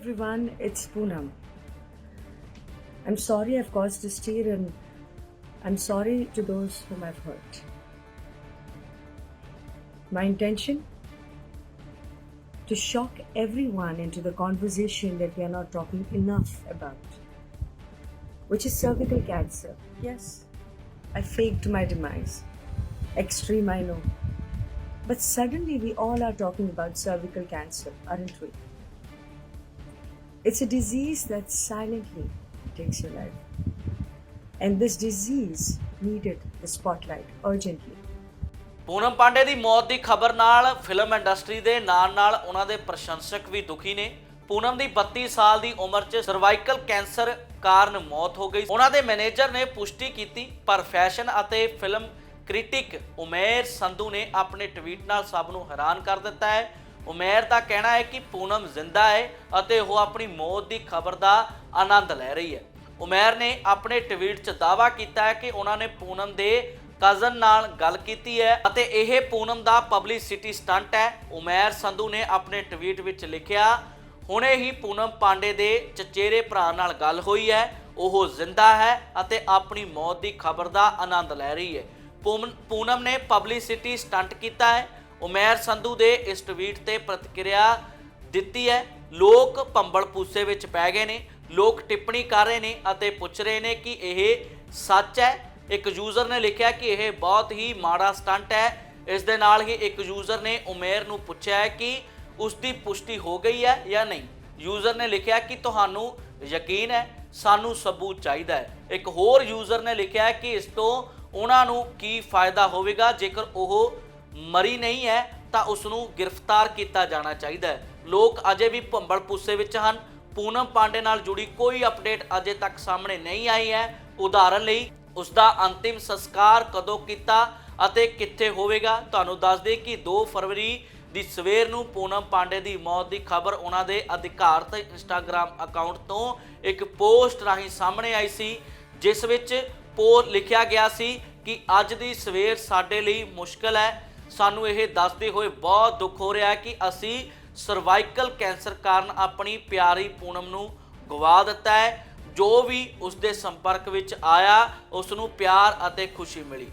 everyone, it's Poonam. I'm sorry I've caused a stir and I'm sorry to those whom I've hurt. My intention? To shock everyone into the conversation that we are not talking enough about, which is cervical cancer. Yes, I faked my demise. Extreme, I know. But suddenly we all are talking about cervical cancer, aren't we? It's a disease that silently takes your life. And this disease needed the spotlight urgently. Poonam Pandey ਦੀ ਮੌਤ ਦੀ ਖਬਰ ਨਾਲ film industry ਦੇ ਨਾਲ-ਨਾਲ ਉਹਨਾਂ ਦੇ ਪ੍ਰਸ਼ੰਸਕ ਵੀ ਦੁਖੀ ਨੇ ਪੂਨਮ ਦੀ 32 ਸਾਲ ਦੀ ਉਮਰ 'ਚ ਸਰਵਾਈਕਲ ਕੈਂਸਰ ਕਾਰਨ ਮੌਤ ਹੋ ਗਈ ਉਹਨਾਂ ਦੇ ਮੈਨੇਜਰ ਨੇ ਪੁਸ਼ਟੀ ਕੀਤੀ ਪਰ ਫੈਸ਼ਨ ਅਤੇ ਫਿਲਮ ਕ੍ਰਿਟਿਕ ਉਮੇਰ ਸੰਧੂ ਨੇ ਆਪਣੇ ਟਵੀਟ ਨਾਲ ਸਭ ਨੂੰ ਹੈਰਾਨ ਕਰ ਦਿੱਤਾ ਹੈ ਉਮੈਰ ਦਾ ਕਹਿਣਾ ਹੈ ਕਿ ਪੂਨਮ ਜ਼ਿੰਦਾ ਹੈ ਅਤੇ ਉਹ ਆਪਣੀ ਮੌਤ ਦੀ ਖਬਰ ਦਾ ਆਨੰਦ ਲੈ ਰਹੀ ਹੈ। ਉਮੈਰ ਨੇ ਆਪਣੇ ਟਵੀਟ 'ਚ ਦਾਅਵਾ ਕੀਤਾ ਹੈ ਕਿ ਉਹਨਾਂ ਨੇ ਪੂਨਮ ਦੇ ਕਜ਼ਨ ਨਾਲ ਗੱਲ ਕੀਤੀ ਹੈ ਅਤੇ ਇਹ ਪੂਨਮ ਦਾ ਪਬਲਿਸਿਟੀ ਸਟੰਟ ਹੈ। ਉਮੈਰ ਸੰਧੂ ਨੇ ਆਪਣੇ ਟਵੀਟ ਵਿੱਚ ਲਿਖਿਆ, ਹੁਣੇ ਹੀ ਪੂਨਮ ਪਾਂਡੇ ਦੇ ਚਚੇਰੇ ਭਰਾ ਨਾਲ ਗੱਲ ਹੋਈ ਹੈ। ਉਹ ਜ਼ਿੰਦਾ ਹੈ ਅਤੇ ਆਪਣੀ ਮੌਤ ਦੀ ਖਬਰ ਦਾ ਆਨੰਦ ਲੈ ਰਹੀ ਹੈ। ਪੂਮ- ਪੂਨਮ ਨੇ ਪਬਲਿਸਿਟੀ ਸਟੰਟ ਕੀਤਾ ਹੈ। ਉਮੈਰ ਸੰਧੂ ਦੇ ਇਸ ਟਵੀਟ ਤੇ ਪ੍ਰਤੀਕਿਰਿਆ ਦਿੱਤੀ ਹੈ। ਲੋਕ ਭੰਬਲ ਪੂਸੇ ਵਿੱਚ ਪੈ ਗਏ ਨੇ, ਲੋਕ ਟਿੱਪਣੀ ਕਰ ਰਹੇ ਨੇ ਅਤੇ ਪੁੱਛ ਰਹੇ ਨੇ ਕਿ ਇਹ ਸੱਚ ਹੈ। ਇੱਕ ਯੂਜ਼ਰ ਨੇ ਲਿਖਿਆ ਕਿ ਇਹ ਬਹੁਤ ਹੀ ਮਾੜਾ ਸਟੰਟ ਹੈ। ਇਸ ਦੇ ਨਾਲ ਹੀ ਇੱਕ ਯੂਜ਼ਰ ਨੇ ਉਮੇਰ ਨੂੰ ਪੁੱਛਿਆ ਹੈ ਕਿ ਉਸ ਦੀ ਪੁਸ਼ਟੀ ਹੋ ਗਈ ਹੈ ਜਾਂ ਨਹੀਂ। ਯੂਜ਼ਰ ਨੇ ਲਿਖਿਆ ਕਿ ਤੁਹਾਨੂੰ ਯਕੀਨ ਹੈ, ਸਾਨੂੰ ਸਬੂਤ ਚਾਹੀਦਾ ਹੈ। ਇੱਕ ਹੋਰ ਯੂਜ਼ਰ ਨੇ ਲਿਖਿਆ ਕਿ ਇਸ ਤੋਂ ਉਹਨਾਂ ਨੂੰ ਕੀ ਫਾਇਦਾ ਹੋਵੇਗਾ, ਜੇਕਰ ਉਹ ਮਰੀ ਨਹੀਂ ਹੈ ਤਾਂ ਉਸ ਨੂੰ ਗ੍ਰਿਫਤਾਰ ਕੀਤਾ ਜਾਣਾ ਚਾਹੀਦਾ ਹੈ। ਲੋਕ ਅਜੇ ਵੀ ਭੰਬਲ ਪੁੱਸੇ ਵਿੱਚ ਹਨ। ਪੂਨਮ ਪਾਂਡੇ ਨਾਲ ਜੁੜੀ ਕੋਈ ਅਪਡੇਟ ਅਜੇ ਤੱਕ ਸਾਹਮਣੇ ਨਹੀਂ ਆਈ ਹੈ। ਉਦਾਹਰਨ ਲਈ ਉਸ ਦਾ ਅੰਤਿਮ ਸੰਸਕਾਰ ਕਦੋਂ ਕੀਤਾ ਅਤੇ ਕਿੱਥੇ ਹੋਵੇਗਾ? ਤੁਹਾਨੂੰ ਦੱਸ ਦੇ ਕਿ 2 ਫਰਵਰੀ ਦੀ ਸਵੇਰ ਨੂੰ ਪੂਨਮ ਪਾਂਡੇ ਦੀ ਮੌਤ ਦੀ ਖਬਰ ਉਹਨਾਂ ਦੇ ਅਧਿਕਾਰਤ ਇੰਸਟਾਗ੍ਰam ਅਕਾਊਂਟ ਤੋਂ ਇੱਕ ਪੋਸਟ ਰਾਹੀਂ ਸਾਹਮਣੇ ਆਈ ਸੀ, ਜਿਸ ਵਿੱਚ ਪੋ ਲਿਖਿਆ ਗਿਆ ਸੀ ਕਿ ਅੱਜ ਦੀ ਸਵੇਰ ਸਾਡੇ ਲਈ ਮੁਸ਼ਕਲ ਹੈ। ਸਾਨੂੰ ਇਹ ਦੱਸਦੇ ਹੋਏ ਬਹੁਤ ਦੁੱਖ ਹੋ ਰਿਹਾ ਹੈ ਕਿ ਅਸੀਂ ਸਰਵਾਈਕਲ ਕੈਂਸਰ ਕਾਰਨ ਆਪਣੀ ਪਿਆਰੀ ਪੂਨਮ ਨੂੰ ਗਵਾ ਦਿੱਤਾ ਹੈ। ਜੋ ਵੀ ਉਸ ਦੇ ਸੰਪਰਕ ਵਿੱਚ ਆਇਆ ਉਸ ਨੂੰ ਪਿਆਰ ਅਤੇ ਖੁਸ਼ੀ ਮਿਲੀ।